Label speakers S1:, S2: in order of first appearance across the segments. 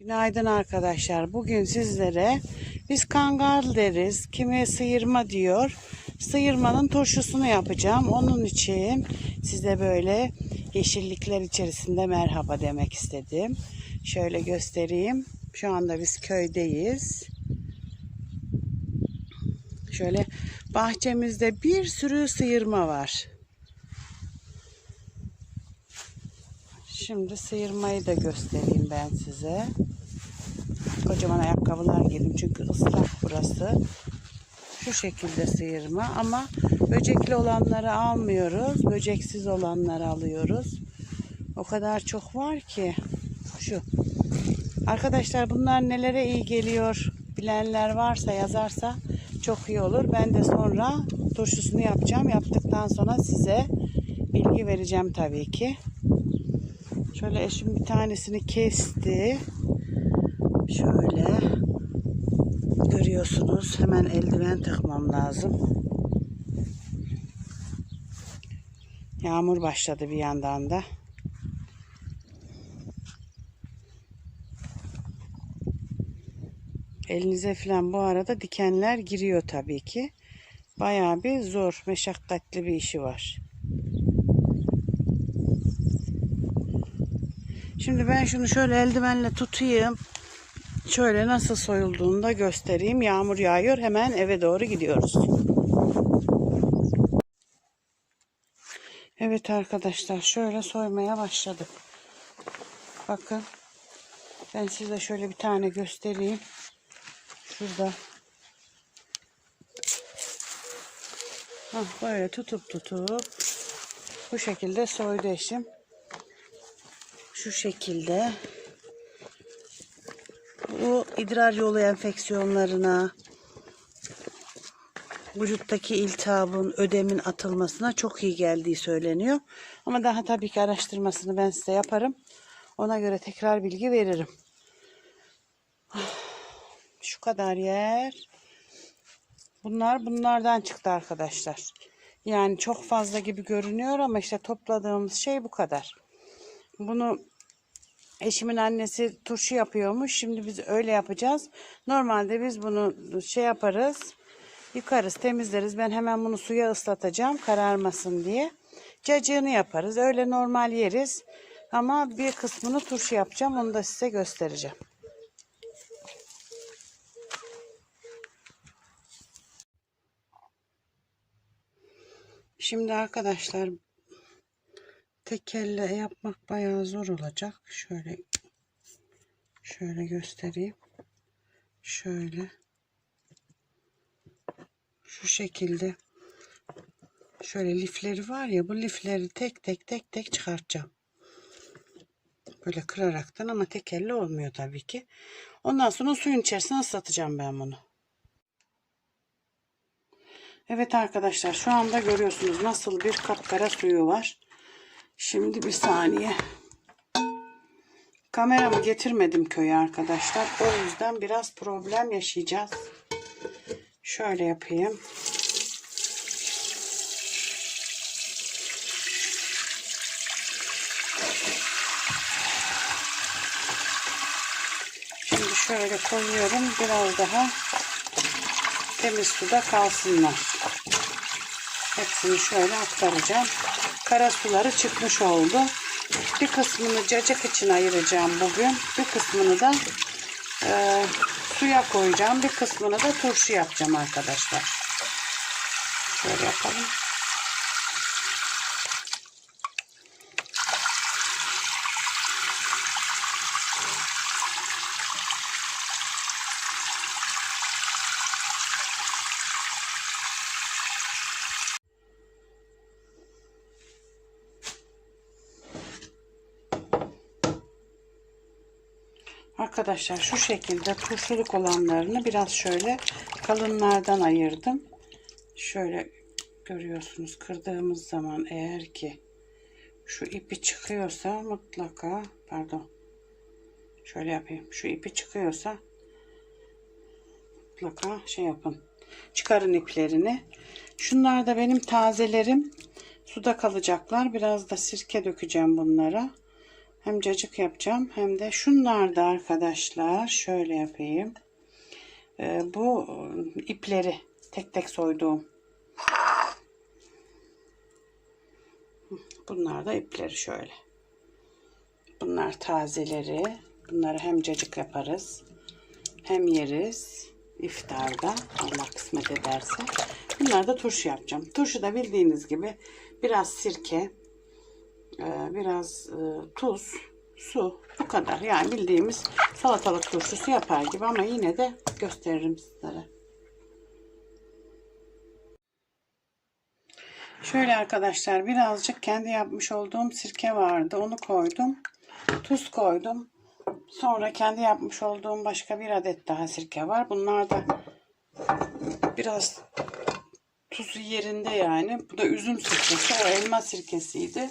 S1: Günaydın arkadaşlar. Bugün sizlere biz kangal deriz. Kimi sıyırma diyor. Sıyırmanın turşusunu yapacağım. Onun için size böyle yeşillikler içerisinde merhaba demek istedim. Şöyle göstereyim. Şu anda biz köydeyiz. Şöyle bahçemizde bir sürü sıyırma var. Şimdi sıyırmayı da göstereyim ben size. Kocaman ayakkabılar giydim çünkü ıslak burası. Şu şekilde sıyırma ama böcekli olanları almıyoruz. Böceksiz olanları alıyoruz. O kadar çok var ki. Şu. Arkadaşlar bunlar nelere iyi geliyor bilenler varsa yazarsa çok iyi olur. Ben de sonra turşusunu yapacağım. Yaptıktan sonra size bilgi vereceğim tabii ki. Şöyle eşim bir tanesini kesti. Şöyle görüyorsunuz. Hemen eldiven takmam lazım. Yağmur başladı bir yandan da. Elinize falan bu arada dikenler giriyor tabii ki. Bayağı bir zor, meşakkatli bir işi var. Şimdi ben şunu şöyle eldivenle tutayım. Şöyle nasıl soyulduğunu da göstereyim. Yağmur yağıyor. Hemen eve doğru gidiyoruz. Evet arkadaşlar şöyle soymaya başladık. Bakın. Ben size şöyle bir tane göstereyim. Şurada. Hah, böyle tutup tutup bu şekilde soydu eşim şu şekilde bu idrar yolu enfeksiyonlarına vücuttaki iltihabın, ödemin atılmasına çok iyi geldiği söyleniyor. Ama daha tabii ki araştırmasını ben size yaparım. Ona göre tekrar bilgi veririm. Şu kadar yer. Bunlar bunlardan çıktı arkadaşlar. Yani çok fazla gibi görünüyor ama işte topladığımız şey bu kadar. Bunu eşimin annesi turşu yapıyormuş. Şimdi biz öyle yapacağız. Normalde biz bunu şey yaparız. Yıkarız, temizleriz. Ben hemen bunu suya ıslatacağım kararmasın diye. Cacığını yaparız. Öyle normal yeriz. Ama bir kısmını turşu yapacağım. Onu da size göstereceğim. Şimdi arkadaşlar tek elle yapmak bayağı zor olacak. Şöyle şöyle göstereyim. Şöyle şu şekilde şöyle lifleri var ya bu lifleri tek tek tek tek çıkartacağım. Böyle kıraraktan ama tek elle olmuyor tabii ki. Ondan sonra suyun içerisine ıslatacağım ben bunu. Evet arkadaşlar şu anda görüyorsunuz nasıl bir kapkara suyu var. Şimdi bir saniye. Kameramı getirmedim köye arkadaşlar. O yüzden biraz problem yaşayacağız. Şöyle yapayım. Şimdi şöyle koyuyorum. Biraz daha temiz suda kalsınlar. Hepsini şöyle aktaracağım. Kara suları çıkmış oldu. Bir kısmını cacık için ayıracağım bugün. Bir kısmını da e, suya koyacağım. Bir kısmını da turşu yapacağım arkadaşlar. Şöyle yapalım. Arkadaşlar şu şekilde turşuluk olanlarını biraz şöyle kalınlardan ayırdım. Şöyle görüyorsunuz kırdığımız zaman eğer ki şu ipi çıkıyorsa mutlaka pardon şöyle yapayım. Şu ipi çıkıyorsa mutlaka şey yapın çıkarın iplerini. Şunlar da benim tazelerim. Suda kalacaklar. Biraz da sirke dökeceğim bunlara Hem cacık yapacağım hem de şunlar da arkadaşlar şöyle yapayım. Ee, bu ipleri tek tek soyduğum. Bunlar da ipleri şöyle. Bunlar tazeleri. Bunları hem cacık yaparız hem yeriz iftarda Allah kısmet ederse. Bunlar da turşu yapacağım. Turşu da bildiğiniz gibi biraz sirke, e, biraz e, tuz, su bu kadar. Yani bildiğimiz salatalık turşusu yapar gibi ama yine de gösteririm sizlere. Şöyle arkadaşlar birazcık kendi yapmış olduğum sirke vardı. Onu koydum. Tuz koydum. Sonra kendi yapmış olduğum başka bir adet daha sirke var. Bunlar da biraz tuzu yerinde yani. Bu da üzüm sirkesi. O elma sirkesiydi.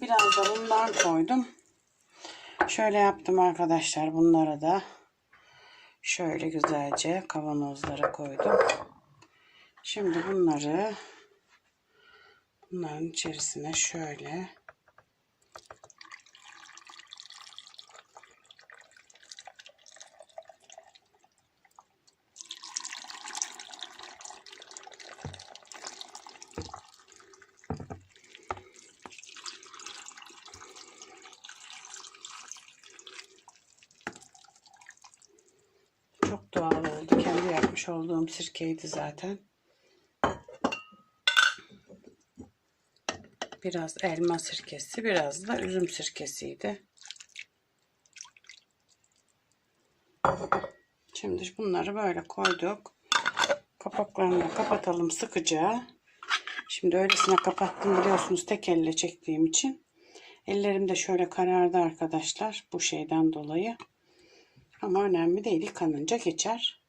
S1: Biraz da bundan koydum. Şöyle yaptım arkadaşlar. Bunlara da şöyle güzelce kavanozlara koydum. Şimdi bunları bunların içerisine şöyle Çok doğal oldu. Yapmış olduğum sirkeydi zaten. Biraz elma sirkesi, biraz da üzüm sirkesiydi. Şimdi bunları böyle koyduk. Kapaklarını kapatalım sıkıca. Şimdi öylesine kapattım biliyorsunuz tek elle çektiğim için. Ellerim de şöyle karardı arkadaşlar bu şeyden dolayı. Ama önemli değil. Yıkanınca geçer.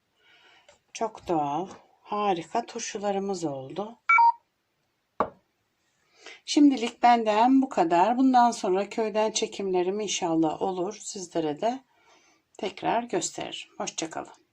S1: Çok doğal. Harika turşularımız oldu. Şimdilik benden bu kadar. Bundan sonra köyden çekimlerim inşallah olur. Sizlere de tekrar gösteririm. Hoşçakalın.